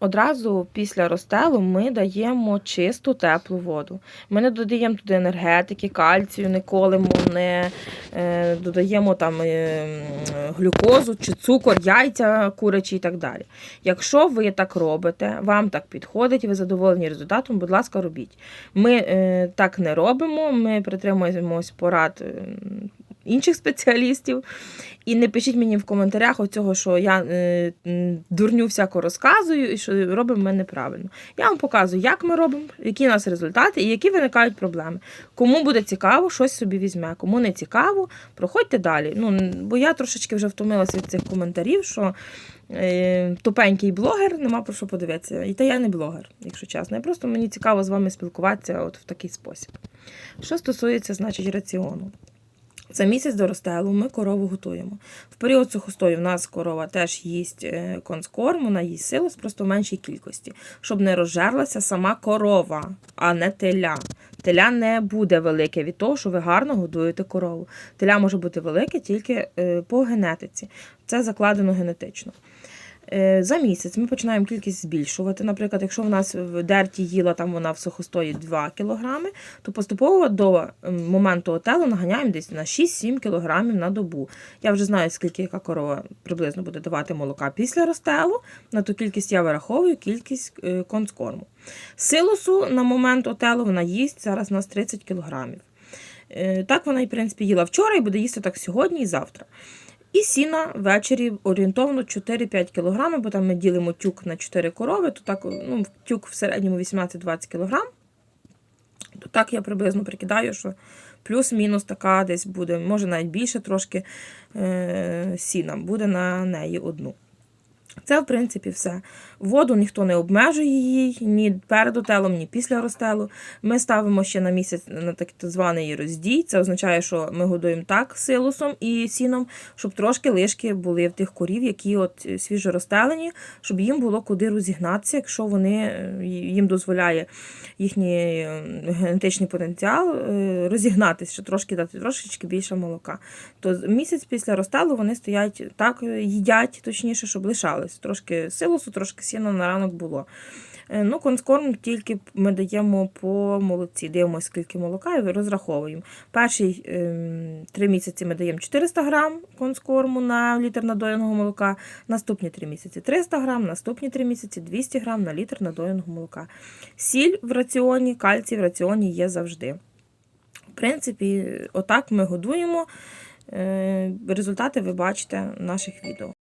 Одразу після розстелу ми даємо чисту теплу воду. Ми не додаємо туди енергетики, кальцію, не колимо, не е, додаємо там е, глюкозу чи цукор, яйця курячі і так далі. Якщо ви так робите, вам так підходить, ви задоволені результатом, будь ласка, робіть. Ми е, так не робимо, ми притримуємось порад інших спеціалістів. І не пишіть мені в коментарях оцього, що я е, дурню всяко розказую і що робимо ми неправильно. Я вам показую, як ми робимо, які у нас результати і які виникають проблеми. Кому буде цікаво, щось собі візьме. Кому не цікаво, проходьте далі. Ну, бо я трошечки вже втомилася від цих коментарів, що е, тупенький блогер, нема про що подивитися. І та я не блогер, якщо чесно. Я просто мені цікаво з вами спілкуватися от в такий спосіб. Що стосується, значить, раціону. За місяць до розстелу ми корову готуємо. В період сухостою в нас корова теж їсть е, конскорм, вона їсть силос, просто в меншій кількості, щоб не розжерлася сама корова, а не теля. Теля не буде велике від того, що ви гарно годуєте корову. Теля може бути велике тільки е, по генетиці. Це закладено генетично. Е, За місяць ми починаємо кількість збільшувати. Наприклад, якщо в нас в дерті їла там вона в сухостої 2 кг, то поступово до моменту отелу наганяємо десь на 6-7 кг на добу. Я вже знаю, скільки яка корова приблизно буде давати молока після розстелу. На ту кількість я вираховую кількість е, конскорму. Силосу на момент отелу вона їсть зараз у нас 30 кг. Так вона, в принципі, їла вчора і буде їсти так сьогодні і завтра. І сіна ввечері орієнтовно 4-5 кг, бо там ми ділимо тюк на 4 корови, то так ну, тюк в середньому 18-20 кг. То так я приблизно прикидаю, що плюс-мінус така десь буде, може навіть більше трошки е- сіна буде на неї одну. Це, в принципі, все. Воду ніхто не обмежує її ні перед отелом, ні після розстелу. Ми ставимо ще на місяць на так званий роздій. Це означає, що ми годуємо так силосом і сіном, щоб трошки лишки були в тих корів, які от свіжо розстелені, щоб їм було куди розігнатися, якщо вони е, їм дозволяє їхній е, генетичний потенціал е, розігнатися, що трошки дати трошечки більше молока. То місяць після розстелу вони стоять так, е, їдять, точніше, щоб лишались. Трошки силосу, трошки сіна на ранок було. Е, Ну, конскорм тільки ми даємо по молоці. Дивимося, скільки молока і розраховуємо. Перші ем, три місяці ми даємо 400 грам конскорму на літр надоєного молока. Наступні три місяці 300 грам, наступні три місяці 200 грам на літр надоєного молока. Сіль в раціоні, кальцій в раціоні є завжди. В принципі, отак ми годуємо. Е, Результати ви бачите в наших відео.